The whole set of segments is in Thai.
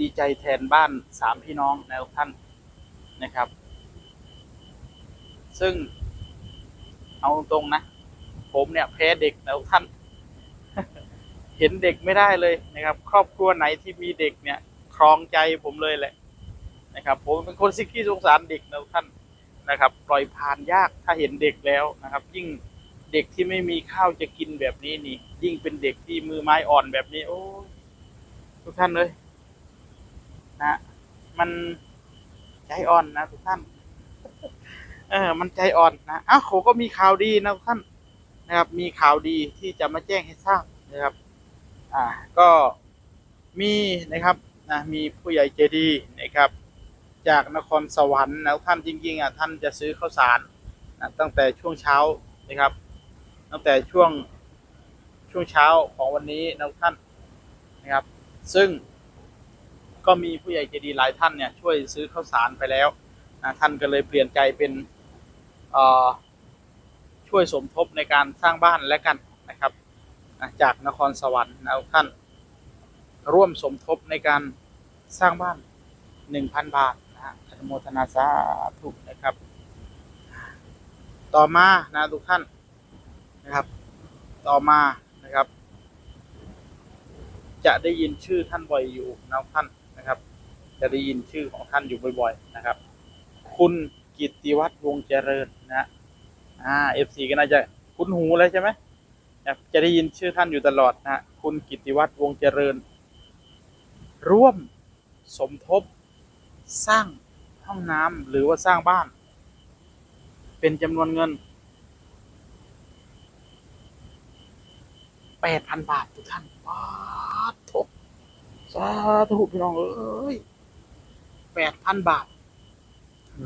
ดีใจแทนบ้านสามพี่น้องนะทุกท่านนะครับ ซึ่งเอาตรงนะ ผมเนี่ยแพ้เด็กนะทุกท่าน เห็นเด็กไม่ได้เลยนะครับ ครอบครัวไหนที่มีเด็กเนี่ยครองใจผมเลยแหละนะครับ ผมเป็นคนสิกี้สงสารเด็กนะทุกท่านนะครับ ปล่อยผ่านยากถ้าเห็นเด็กแล้วนะครับ ยิ่งเด็กที่ไม่มีข้าวจะกินแบบนี้นี่ ยิ่งเป็นเด็กที่มือไม้อ่อนแบบนี้ โอ้ทุกท่านเลย นะมันใจอ่อนนะทุกท่าน เออ มันใจอ่อนนะอ้าวเขก็มีข่าวดีนะทุกท่านนะครับ มีข่าวดีที่จะมาแจ้งให้ทราบนะครับ อ่า ก็มีนะครับนะมีผู้ใหญ่ใจดีนะครับ จากนครสวรรค์นะทุกท่านจริงๆอะท่านจะซื้อข้าวสารนะตั้งแต่ช่วงเช้านะครับ ตั้งแต่ช่วงช่วงเช้าของวันนี้นะทุกท่านนะครับ ซึ่ง ก็มีผู้ใหญ่ใจดีหลายท่านเนี่ยช่วยซื้อข้าวสารไปแล้วนะท่านก็เลยเปลี่ยนใจเป็นช่วยสมทบในการสร้างบ้านและกันนะครับนะจากนครสวรรค์นะทุกท่านร่วมสมทบในการสร้างบ้าน 1,000 บาทนะฮะอนุโมทนาสาธุนะครับ ต่อมานะทุกท่านนะครับ ต่อมานะครับ จะได้ยินชื่อท่านบ่อยอยู่นะท่าน จะได้ยินชื่อของท่านอยู่บ่อยๆนะครับ คุณกิติวัฒน์วงเจริญนะฮะอ่าเอฟซีก็น่าจะคุ้นหูแล้วใช่ไหมครับจะได้ยินชื่อท่านอยู่ตลอดนะคุณกิติวัฒน์วงเจริญ ร่วมสมทบสร้างห้องน้ำหรือว่าสร้างบ้าน เป็นจำนวนเงินแปดพันบาททุกท่านบาททบสาธุพี่น้องเอ้ย แปดพันบาท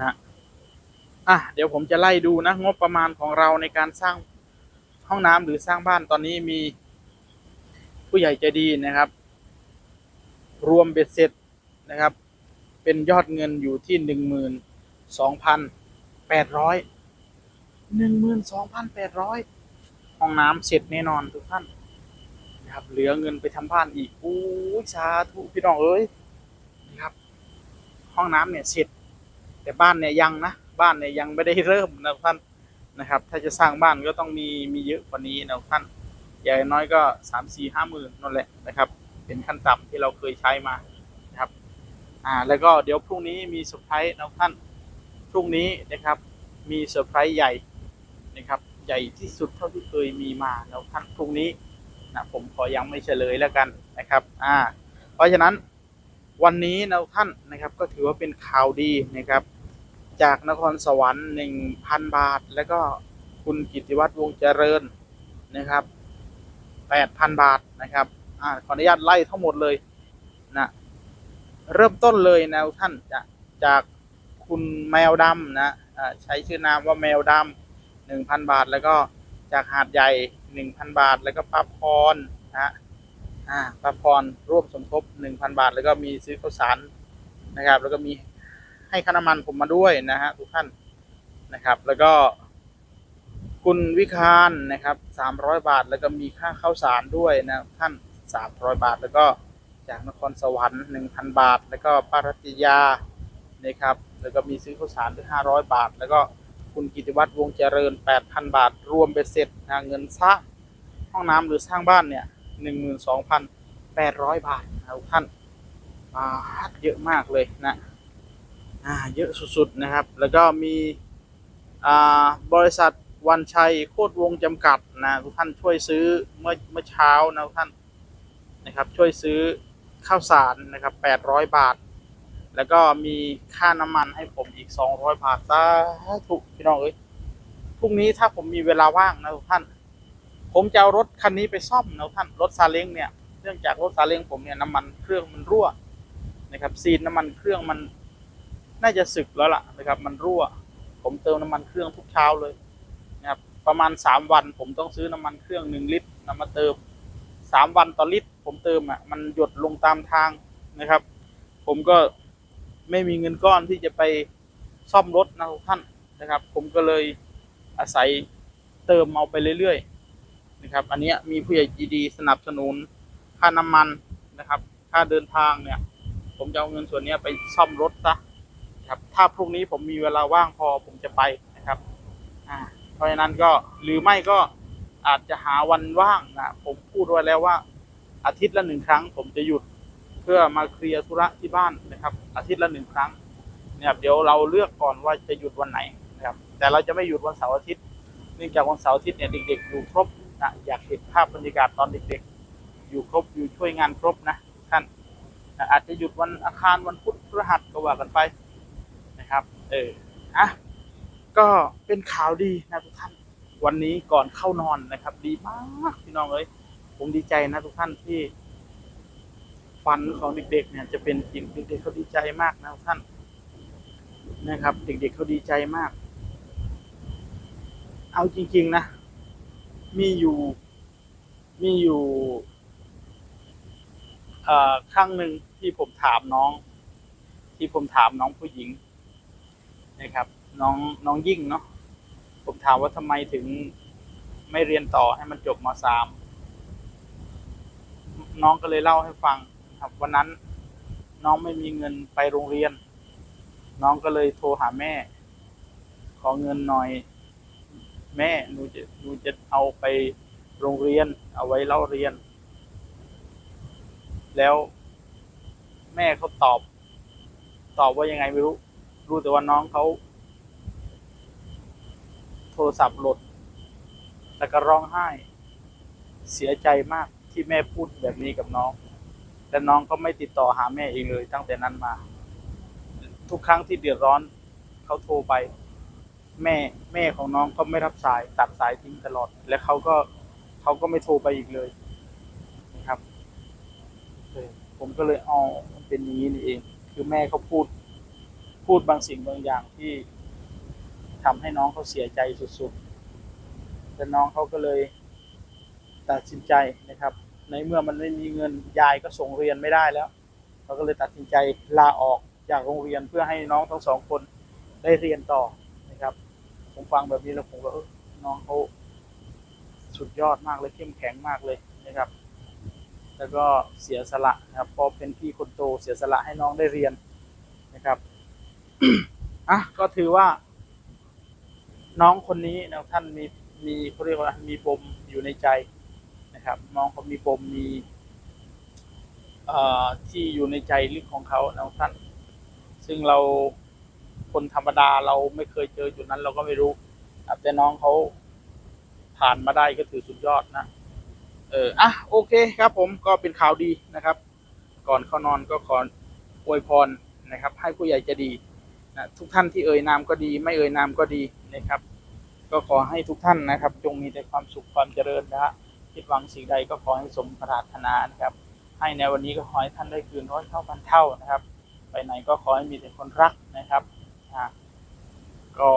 นะอะเดี๋ยวผมจะไล่ดูนะ งบประมาณของเราในการสร้างห้องน้ำหรือสร้างบ้านตอนนี้มีผู้ใหญ่ใจดีนะครับ รวมเบ็ดเสร็จนะครับ เป็นยอดเงินอยู่ที่หนึ่งหมื่นสองพันแปดร้อยหนึ่งหมื่นสองพันแปดร้อยห้องน้ำเสร็จแน่นอนทุกท่านนะครับ เหลือเงินไปทำบ้านอีกอู้ยสาธุพี่น้องเอ้ย ห้องน้ำเนี่ยเสร็จ แต่บ้านเนี่ยยังนะบ้านเนี่ยยังไม่ได้เริ่มนะท่านนะครับ ถ้าจะสร้างบ้านก็ต้องมีมีเยอะกว่านี้นะท่านอย่างน้อยก็สามสี่ห้าหมื่นนั่นแหละนะครับ เป็นขั้นต่ำที่เราเคยใช้มานะครับอ่าแล้วก็เดี๋ยวพรุ่งนี้มีเซอร์ไพรส์นะท่านพรุ่งนี้นะครับมีเซอร์ไพรส์ใหญ่นะครับใหญ่ที่สุดเท่าที่เคยมีมาแล้วท่านพรุ่งนี้นะผมขอยังไม่เฉลยแล้วกันนะครับ อ่า เพราะฉะนั้น วันนี้นะท่านนะครับก็ถือว่าเป็นข่าวดีนะครับ จากนครสวรรค์หนึ่งพันบาท แล้วก็คุณกิติวัฒน์วงเจริญนะครับแปดพันบาทนะครับอ่าขออนุญาตไล่ทั้งหมดเลยนะเริ่มต้นเลยนะท่านจะจากคุณแมวดำนะใช้ชื่อนามว่าแมวดำหนึ่งพันบาท แล้วก็จากหาดใหญ่หนึ่งพันบาท แล้วก็ป้าพรนะ อ่าป้าพรร่วมสมทบหนึ่งพันบาท แล้วก็มีซื้อข้าวสารนะครับ แล้วก็มีให้ค่าน้ำมันผมมาด้วยนะฮะทุกท่านนะครับ แล้วก็คุณวิคารนะครับสามร้อยบาท แล้วก็มีค่าข้าวสารด้วยนะท่านสามร้อยบาท แล้วก็จากนครสวรรค์หนึ่งพันบาท แล้วก็ป้ารัตยานะครับ แล้วก็มีซื้อข้าวสารถึงห้าร้อยบาท แล้วก็คุณกิติวัฒน์วงเจริญแปดพันบาท รวมเป็นเสร็จนะเงินสร้างห้องน้ำหรือสร้างบ้านเนี่ย หนึ่งหมื่นสองพันแปดร้อยบาทนะทุกท่านบาทเยอะมากเลยนะอ่าเยอะสุดๆนะครับ แล้วก็มีอ่าบริษัทวันชัยโคตรวงจำกัดนะทุกท่านช่วยซื้อเมื่อเมื่อเช้านะทุกท่านนะครับช่วยซื้อข้าวสารนะครับ800 บาท แล้วก็มีค่าน้ำมันให้ผมอีก 200 บาทสาธุพี่น้องเอ้ยพรุ่งนี้ถ้าผมมีเวลาว่างนะทุกท่าน ผมจะเอารถคันนี้ไปซ่อมนะท่านรถซาเล้งเนี่ยเนื่องจากรถซาเล้งผมเนี่ยน้ำมันเครื่องมันรั่วนะครับซีนน้ำมันเครื่องมันน่าจะสึกแล้วล่ะนะครับ มันรั่ว ผมเติมน้ำมันเครื่องทุกเช้าเลยนะครับประมาณ 3 วัน ผมต้องซื้อน้ำมันเครื่อง1ลิตรนำมาเติมสามวันต่อลิตร ผมเติมอะมันหยดลงตามทางนะครับ ผมก็ไม่มีเงินก้อนที่จะไปซ่อมรถนะทุกท่านนะครับ ผมก็เลยอาศัยเติมเอาไปเรื่อยๆ นะครับอันเนี้ยมีผู้ใหญ่จีดีสนับสนุนค่าน้ำมันนะครับ ค่าเดินทางเนี่ย ผมจะเอาเงินส่วนนี้ไปซ่อมรถซะครับถ้าพรุ่งนี้ผมมีเวลาว่างพอผมจะไปนะครับอ่าเพราะฉะนั้นก็หรือไม่ก็อาจจะหาวันว่างนะผมพูดไว้แล้วว่า อาทิตย์ละหนึ่งครั้ง ผมจะหยุดเพื่อมาเคลียร์ธุระที่บ้านนะครับ อาทิตย์ละหนึ่งครั้งเนี่ยเดี๋ยวเราเลือกก่อนว่าจะหยุดวันไหนนะครับ แต่เราจะไม่หยุดวันเสาร์อาทิตย์เนื่องจากวันเสาร์อาทิตย์เนี่ยเด็กๆอยู่ครบ นะอยากเห็นภาพบรรยากาศตอนเด็กๆ อยู่ครบอยู่ช่วยงานครบนะท่านนะอาจจะหยุดวันอังคารวันพุธพฤหัสก็ว่ากันไปนะครับ เอออะก็เป็นข่าวดีนะทุกท่าน วันนี้ก่อนเข้านอนนะครับ ดีมากพี่น้องเอ้ยผมดีใจนะทุกท่านที่ฝันของเด็กๆ เนี่ยจะเป็นจริงเด็กๆเขาดีใจมากนะทุกท่านนะครับ เด็กๆเขาดีใจมาก เอาจริง ๆ นะ มีอยู่ มีอยู่ครั้งหนึ่งที่ผมถามน้อง ที่ผมถามน้องผู้หญิงนะครับ น้องน้องยิ่งเนาะผมถามว่าทำไมถึงไม่เรียนต่อให้มันจบมสามน้องก็เลยเล่าให้ฟังครับ วันนั้นน้องไม่มีเงินไปโรงเรียน น้องก็เลยโทรหาแม่ ขอเงินหน่อย แม่หนูจะหนูจะเอาไปโรงเรียน เอาไว้เล่าเรียน แล้วแม่เขาตอบ ตอบว่ายังไงไม่รู้ รู้แต่ว่าน้องเขาโทรศัพท์หลดแล้วก็ร้องไห้ เสียใจมากที่แม่พูดแบบนี้กับน้อง แต่น้องก็ไม่ติดต่อหาแม่เองเลยตั้งแต่นั้นมา ทุกครั้งที่เดือดร้อนเขาโทรไป แม่แม่ของน้องก็ไม่รับสายตัดสายทิ้งตลอด และเขาก็เขาก็ไม่โทรไปอีกเลยนะครับผมก็เลยเอามันเป็นนี้นี่เอง คือแม่เขาพูด พูดบางสิ่งบางอย่างที่ทำให้น้องเขาเสียใจสุดๆแต่น้องเขาก็เลยตัดสินใจนะครับ ในเมื่อมันไม่มีเงินยายก็ส่งเรียนไม่ได้แล้วเขาก็เลยตัดสินใจลาออกจากโรงเรียนเพื่อให้น้องทั้งสองคนได้เรียนต่อ ผมฟังแบบนี้แล้วผมก็น้องเขาสุดยอดมากเลยเข้มแข็งมากเลยนะครับ แล้วก็เสียสละนะครับพอเป็นพี่คนโตเสียสละให้น้องได้เรียนนะครับอะก็ถือว่า น้องคนนี้นะท่านมีมีเขาเรียกว่ามีปมอยู่ในใจนะครับ น้องเขามีปมมีเอ่อที่อยู่ในใจลึกของเขานะท่าน ซึ่งเรา คนธรรมดาเราไม่เคยเจอจุดนั้น เราก็ไม่รู้แต่น้องเขาผ่านมาได้ก็ถือสุดยอดนะ เอออะโอเคครับ ผมก็เป็นข่าวดีนะครับ ก่อนเข้านอนก็ขออวยพรนะครับ ให้ผู้ใหญ่จะดีนะทุกท่านที่เอ่ยนามก็ดี ไม่เอ่ยนามก็ดีนะครับ ก็ขอให้ทุกท่านนะครับ จงมีแต่ความสุขความเจริญนะฮะคิดหวังสิ่งใดก็ขอให้สมปรารถนานะครับ ให้ในวันนี้ก็ขอให้ท่านได้คืนร้อยเท่าพันเท่านะครับ ไปไหนก็ขอให้มีแต่คนรักนะครับ นะก็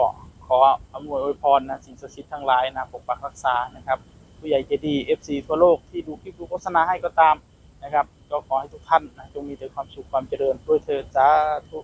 ขออำนวยอวยพรนะสิ่งศักดิ์สิทธิ์ทั้งหลายนะปกปักรักษานะครับผู้ใหญ่ใจดีเอฟซีทั่วโลกที่ดูคลิปดูโฆษณาให้ก็ตามนะครับ ก็ขอให้ทุกท่านนะจงมีแต่ความสุขความเจริญด้วยเธอสาธุ